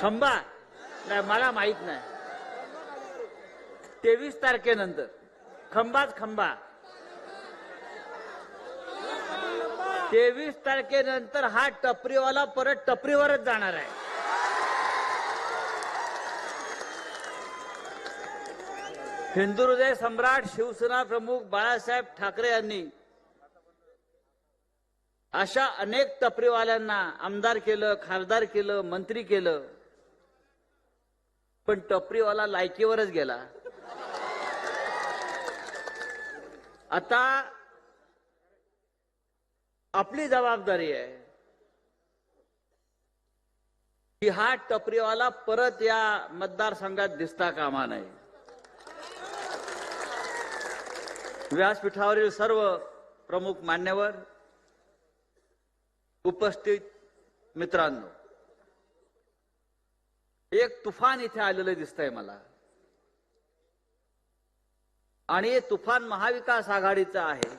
खंबा? नाही मला माहीत नाही. तेवीस तारखेनंतर. खंबाच खंबा. तेवीस तारखेनंतर हा टपरीवाला परत टपरीवरच जाणार आहे. हिंदू हृदय सम्राट शिवसेना प्रमुख बाळासाहेब ठाकरे यांनी अशा अनेक टपरीवाल्यांना आमदार केलं खासदार केलं मंत्री केलं. पण टपरीवाला लायकीवरच गेला. आता आपली जबाबदारी आहे की हा टपरीवाला परत या मतदारसंघात दिसता कामा नये. व्यासपीठावरील सर्व प्रमुख मान्यवर उपस्थित मित्रांनो एक तुफान इथे आलेलं दिसतंय मला. आणि हे तुफान महाविकास आघाडीचं आहे.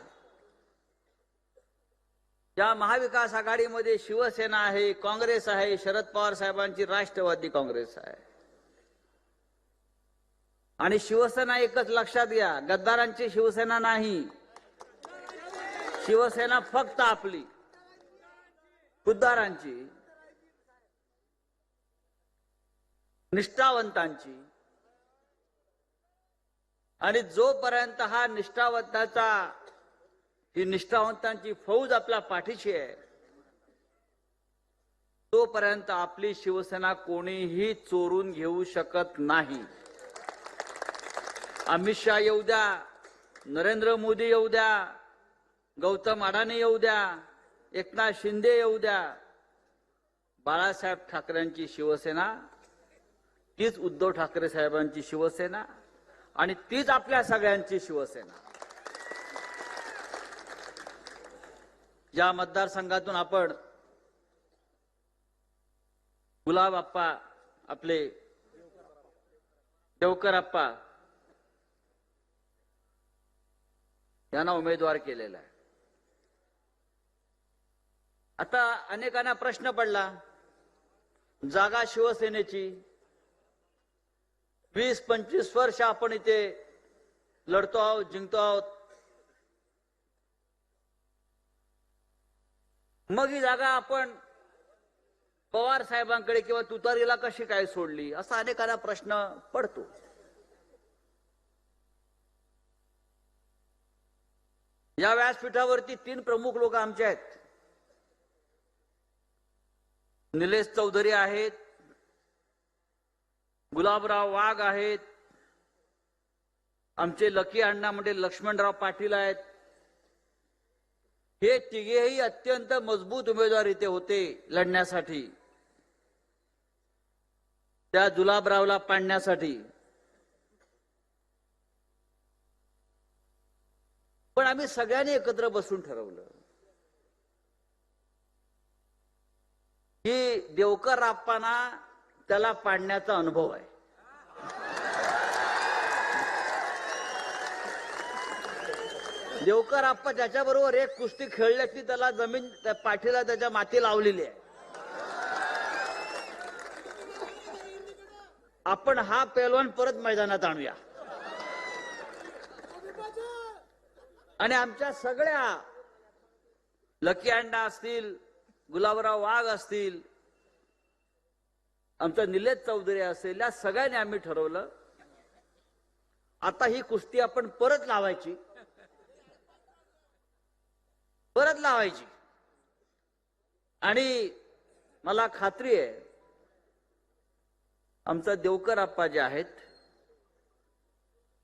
या महाविकास आघाडीमध्ये शिवसेना आहे काँग्रेस आहे शरद पवार साहेबांची राष्ट्रवादी काँग्रेस आहे. आणि शिवसेना एकच लक्षात घ्या गद्दारांची शिवसेना नाही. शिवसेना फक्त आपली खुद्दारांची. निष्ठावंतांची. आणि जोपर्यंत हा निष्ठावंताचा ही निष्ठावंतांची फौज आपल्या पाठीशी आहे तोपर्यंत आपली शिवसेना कोणीही चोरून घेऊ शकत नाही. अमित शहा येऊ द्या नरेंद्र मोदी येऊ द्या गौतम अडाणी येऊ द्या एकनाथ शिंदे येऊ द्या. बाळासाहेब ठाकरेंची शिवसेना तीच उद्धव ठाकरे साहेबांची शिवसेना आणि तीच आपल्या सगळ्यांची शिवसेना. या मतदारसंघातून आपण गुलाब आप्पा आपले देवकर आप्पा यांना उमेदवार केलेला आहे. आता अनेकांना प्रश्न पडला जागा शिवसेनेची वीस पंचवीस वर्ष आपण इथे लढतो आहोत जिंकतो आहोत. मग ही जागा आपण पवार साहेबांकडे किंवा तुतारीला कशी काय सोडली? असा अनेकांना प्रश्न पडतो. या व्यासपीठावरती तीन प्रमुख लोक आमचे आहेत. निलेश चौधरी आहेत गुलाबराव वाघ आहेत. आमचे लकी अण्णा म्हणजे लक्ष्मणराव पाटील आहेत. हे तिघेही अत्यंत मजबूत उमेदवार इथे होते लढण्यासाठी. त्या जुलाबरावला पाडण्यासाठी. पण आम्ही सगळ्यांनी एकत्र बसून ठरवलं. की देवकर आप्पांना त्याला पाडण्याचा अनुभव आहे. देवकर आप्पा ज्याच्याबरोबर एक कुस्ती खेळल्याची त्याला जमीन त्या पाठीला त्याच्या माती लावलेली आहे. आपण हा पैलवान परत मैदानात आणूया. आणि आमच्या सगळ्या लकी अंडा असतील गुलाबराव वाघ असतील आमचा निलेश चौधरी असेल या सगळ्यांनी आम्ही ठरवलं. आता ही कुस्ती आपण परत लावायची. परत लावायची. आणि मला खात्री आहे आमचा देवकर आप्पा जे आहेत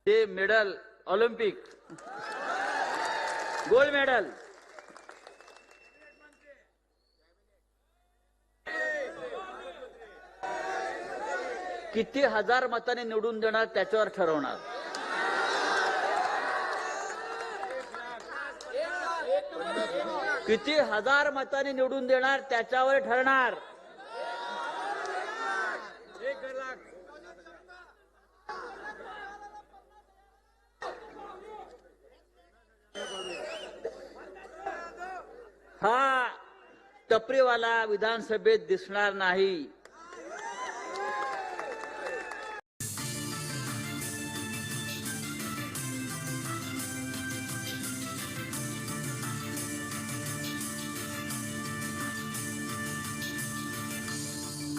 ते मेडल ऑलिम्पिक गोल्ड मेडल किती हजार मताने निवडून देणार त्याच्यावर ठरवणार. किती हजार मताने निवडून देणार त्याच्यावर ठरणार. हा टपरीवाला विधानसभेत दिसणार नाही.